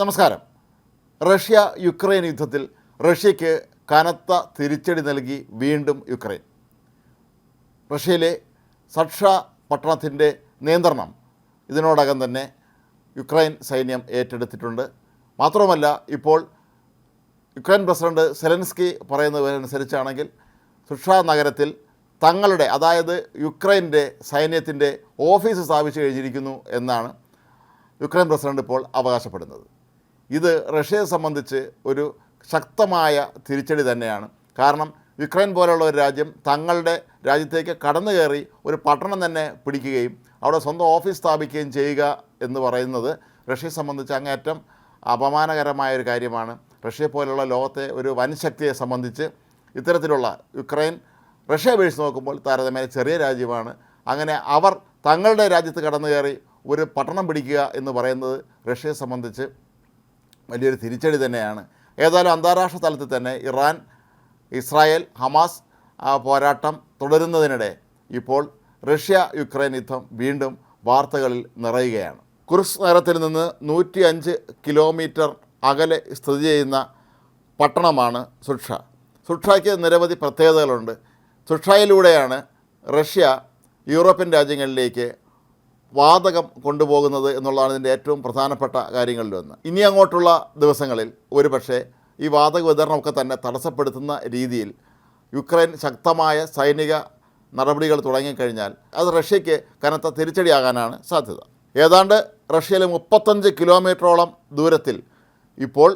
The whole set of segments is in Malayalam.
നമസ്കാരം. റഷ്യ യുക്രൈൻ യുദ്ധത്തിൽ റഷ്യയ്ക്ക് കനത്ത തിരിച്ചടി നൽകി വീണ്ടും യുക്രൈൻ. റഷ്യയിലെ സക്ഷ പട്ടണത്തിന്റെ നിയന്ത്രണം ഇതിനോടകം തന്നെ യുക്രൈൻ സൈന്യം ഏറ്റെടുത്തിട്ടുണ്ട്. മാത്രമല്ല ഇപ്പോൾ യുക്രൈൻ പ്രസിഡന്റ് സെലൻസ്കി പറയുന്നതനുസരിച്ചാണെങ്കിൽ സുഷ നഗരത്തിൽ തങ്ങളുടെ അതായത് യുക്രൈന്റെ സൈന്യത്തിന്റെ ഓഫീസ് സ്ഥാപിച്ചു കഴിഞ്ഞിരിക്കുന്നു എന്നാണ് യുക്രൈൻ പ്രസിഡന്റ് ഇപ്പോൾ അവകാശപ്പെടുന്നത്. ഇത് റഷ്യയെ സംബന്ധിച്ച് ഒരു ശക്തമായ തിരിച്ചടി തന്നെയാണ്. കാരണം യുക്രൈൻ പോലെയുള്ള ഒരു രാജ്യം തങ്ങളുടെ രാജ്യത്തേക്ക് കടന്നു കയറി ഒരു പട്ടണം തന്നെ പിടിക്കുകയും അവിടെ സ്വന്തം ഓഫീസ് സ്ഥാപിക്കുകയും ചെയ്യുക എന്ന് പറയുന്നത് റഷ്യയെ സംബന്ധിച്ച് അങ്ങേറ്റം അപമാനകരമായ ഒരു കാര്യമാണ്. റഷ്യ പോലെയുള്ള ലോകത്തെ ഒരു വൻശക്തിയെ സംബന്ധിച്ച് ഇത്തരത്തിലുള്ള യുക്രൈൻ റഷ്യ അപേക്ഷിച്ച് നോക്കുമ്പോൾ താരതമ്യേന ചെറിയ രാജ്യമാണ്. അങ്ങനെ അവർ തങ്ങളുടെ രാജ്യത്ത് കടന്നു കയറി ഒരു പട്ടണം പിടിക്കുക എന്ന് പറയുന്നത് റഷ്യയെ സംബന്ധിച്ച് വലിയൊരു തിരിച്ചടി തന്നെയാണ്. ഏതായാലും അന്താരാഷ്ട്ര തലത്തിൽ തന്നെ ഇറാൻ ഇസ്രായേൽ ഹമാസ് പോരാട്ടം തുടരുന്നതിനിടെ ഇപ്പോൾ റഷ്യ യുക്രൈൻ യുദ്ധം വീണ്ടും വാർത്തകളിൽ നിറയുകയാണ്. കുർസ് നഗരത്തിൽ നിന്ന് നൂറ്റി അഞ്ച് കിലോമീറ്റർ അകലെ സ്ഥിതി ചെയ്യുന്ന പട്ടണമാണ് സുക്ഷ സുക്ഷയ്ക്ക് നിരവധി പ്രത്യേകതകളുണ്ട്. സുക്ഷയിലൂടെയാണ് റഷ്യ യൂറോപ്യൻ രാജ്യങ്ങളിലേക്ക് വാതകം കൊണ്ടുപോകുന്നത് എന്നുള്ളതാണ് ഇതിന്റെ ഏറ്റവും പ്രധാനപ്പെട്ട കാര്യങ്ങളിലൊന്ന് ഇനി അങ്ങോട്ടുള്ള ദിവസങ്ങളിൽ ഒരുപക്ഷെ ഈ വാതക വിതരണമൊക്കെ തന്നെ തടസ്സപ്പെടുത്തുന്ന രീതിയിൽ യുക്രൈൻ ശക്തമായ സൈനിക നടപടികൾ തുടങ്ങിക്കഴിഞ്ഞാൽ അത് റഷ്യയ്ക്ക് കനത്ത തിരിച്ചടിയാകാനാണ് സാധ്യത. ഏതാണ്ട് റഷ്യയിലെ മുപ്പത്തഞ്ച് കിലോമീറ്ററോളം ദൂരത്തിൽ ഇപ്പോൾ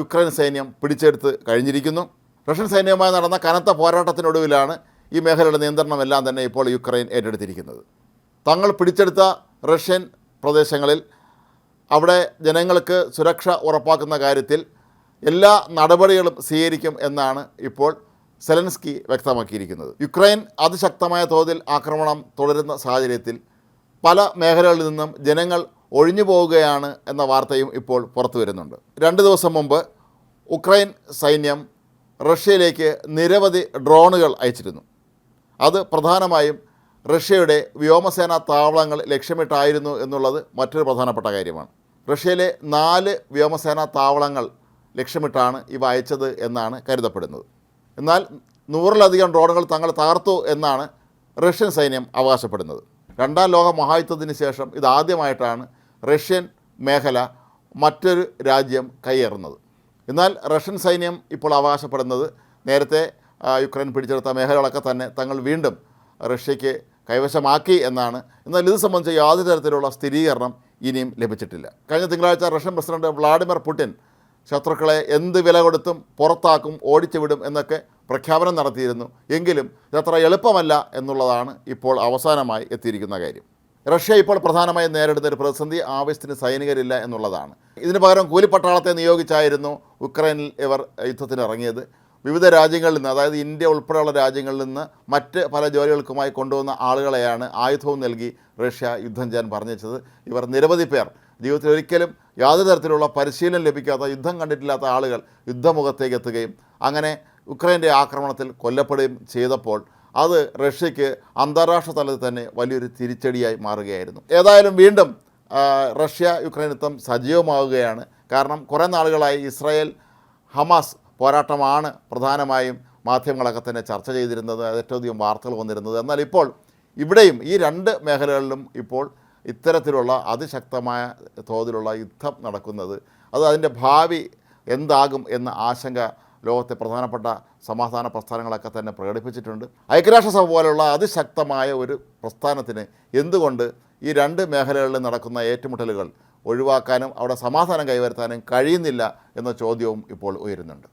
യുക്രൈൻ സൈന്യം പിടിച്ചെടുത്ത് കഴിഞ്ഞിരിക്കുന്നു. റഷ്യൻ സൈന്യവുമായി നടന്ന കനത്ത പോരാട്ടത്തിനൊടുവിലാണ് ഈ മേഖലയുടെ നിയന്ത്രണമെല്ലാം തന്നെ ഇപ്പോൾ യുക്രൈൻ ഏറ്റെടുത്തിരിക്കുന്നത്. തങ്ങൾ പിടിച്ചെടുത്ത റഷ്യൻ പ്രദേശങ്ങളിൽ അവിടെ ജനങ്ങൾക്ക് സുരക്ഷ ഉറപ്പാക്കുന്ന കാര്യത്തിൽ എല്ലാ നടപടികളും സ്വീകരിക്കും എന്നാണ് ഇപ്പോൾ സെലൻസ്കി വ്യക്തമാക്കിയിരിക്കുന്നത്. യുക്രൈൻ അതിശക്തമായ തോതിൽ ആക്രമണം തുടരുന്ന സാഹചര്യത്തിൽ പല മേഖലകളിൽ നിന്നും ജനങ്ങൾ ഒഴിഞ്ഞു പോവുകയാണ് എന്ന വാർത്തയും ഇപ്പോൾ പുറത്തു വരുന്നുണ്ട്. രണ്ട് ദിവസം മുമ്പ് ഉക്രൈൻ സൈന്യം റഷ്യയിലേക്ക് നിരവധി ഡ്രോണുകൾ അയച്ചിരുന്നു. അത് പ്രധാനമായും റഷ്യയുടെ വ്യോമസേനാ താവളങ്ങൾ ലക്ഷ്യമിട്ടായിരുന്നു എന്നുള്ളത് മറ്റൊരു പ്രധാനപ്പെട്ട കാര്യമാണ്. റഷ്യയിലെ നാല് വ്യോമസേനാ താവളങ്ങൾ ലക്ഷ്യമിട്ടാണ് ഇവ അയച്ചത് എന്നാണ് കരുതപ്പെടുന്നത്. എന്നാൽ നൂറിലധികം ഡ്രോണുകൾ തങ്ങൾ തകർത്തു എന്നാണ് റഷ്യൻ സൈന്യം അവകാശപ്പെടുന്നത്. രണ്ടാം ലോക മഹായുദ്ധത്തിന് ശേഷം ഇതാദ്യമായിട്ടാണ് റഷ്യൻ മേഖല മറ്റൊരു രാജ്യം കൈയേറുന്നത്. എന്നാൽ റഷ്യൻ സൈന്യം ഇപ്പോൾ അവകാശപ്പെടുന്നത് നേരത്തെ യുക്രൈൻ പിടിച്ചെടുത്ത മേഖലകളൊക്കെ തന്നെ തങ്ങൾ വീണ്ടും റഷ്യയ്ക്ക് കൈവശമാക്കി എന്നാണ്. എന്നാൽ ഇത് സംബന്ധിച്ച് യാതൊരു തരത്തിലുള്ള സ്ഥിരീകരണം ഇനിയും ലഭിച്ചിട്ടില്ല. കഴിഞ്ഞ തിങ്കളാഴ്ച റഷ്യൻ പ്രസിഡന്റ് വ്ളാഡിമിർ പുടിൻ ശത്രുക്കളെ എന്ത് വില കൊടുത്തും പുറത്താക്കും ഓടിച്ചു വിടും എന്നൊക്കെ പ്രഖ്യാപനം നടത്തിയിരുന്നു. എങ്കിലും ഇതത്ര എളുപ്പമല്ല എന്നുള്ളതാണ് ഇപ്പോൾ അവസാനമായി എത്തിയിരിക്കുന്ന കാര്യം. റഷ്യ ഇപ്പോൾ പ്രധാനമായും നേരിടുന്ന ഒരു പ്രതിസന്ധി ആവശ്യത്തിന് സൈനികരില്ല എന്നുള്ളതാണ്. ഇതിന് പകരം കൂലിപ്പട്ടാളത്തെ നിയോഗിച്ചായിരുന്നു ഉക്രൈനിൽ ഇവർ യുദ്ധത്തിന് ഇറങ്ങിയത് വിവിധ രാജ്യങ്ങളിൽ നിന്ന് അതായത് ഇന്ത്യ ഉൾപ്പെടെയുള്ള രാജ്യങ്ങളിൽ നിന്ന് മറ്റ് പല ജോലികൾക്കുമായി കൊണ്ടുവന്ന ആളുകളെയാണ് ആയുധവും നൽകി റഷ്യ യുദ്ധം ചെയ്യാൻ പറഞ്ഞത് ഇവർ നിരവധി പേർ. ജീവിതത്തിൽ ഒരിക്കലും യാതൊരു തരത്തിലുള്ള പരിശീലനം ലഭിക്കാത്ത യുദ്ധം കണ്ടിട്ടില്ലാത്ത ആളുകൾ യുദ്ധമുഖത്തേക്ക് എത്തുകയും അങ്ങനെ ഉക്രൈന്റെ ആക്രമണത്തിൽ കൊല്ലപ്പെടുകയും ചെയ്തപ്പോൾ അത് റഷ്യയ്ക്ക് അന്താരാഷ്ട്ര തലത്തിൽ തന്നെ വലിയൊരു തിരിച്ചടിയായി മാറുകയായിരുന്നു. ഏതായാലും വീണ്ടും റഷ്യ യുക്രൈൻ യുദ്ധം സജീവമാവുകയാണ്. കാരണം കുറേ നാളുകളായി ഇസ്രായേൽ ഹമാസ് പോരാട്ടമാണ് പ്രധാനമായും മാധ്യമങ്ങളൊക്കെ തന്നെ ചർച്ച ചെയ്തിരുന്നത് ഏറ്റവും വാർത്തകൾ വന്നിരുന്നത്. എന്നാൽ ഇപ്പോൾ ഇവിടെയും ഈ രണ്ട് മേഖലകളിലും ഇപ്പോൾ ഇത്തരത്തിലുള്ള അതിശക്തമായ തോതിലുള്ള യുദ്ധം നടക്കുന്നത് അത് അതിന്റെ ഭാവി എന്താകും എന്ന ആശങ്ക ലോകത്തെ പ്രധാനപ്പെട്ട സമാധാന പ്രസ്ഥാനങ്ങളൊക്കെ തന്നെ പ്രകടിപ്പിച്ചിട്ടുണ്ട്. ഐക്യരാഷ്ട്രസഭ പോലുള്ള അതിശക്തമായ ഒരു പ്രസ്ഥാനത്തിന് എന്തുകൊണ്ട് ഈ രണ്ട് മേഖലകളിൽ നടക്കുന്ന ഏറ്റുമുട്ടലുകൾ ഒഴിവാക്കാനും അവിടെ സമാധാനം കൈവരുത്താനും കഴിയുന്നില്ല എന്ന ചോദ്യവും ഇപ്പോൾ ഉയരുന്നുണ്ട്.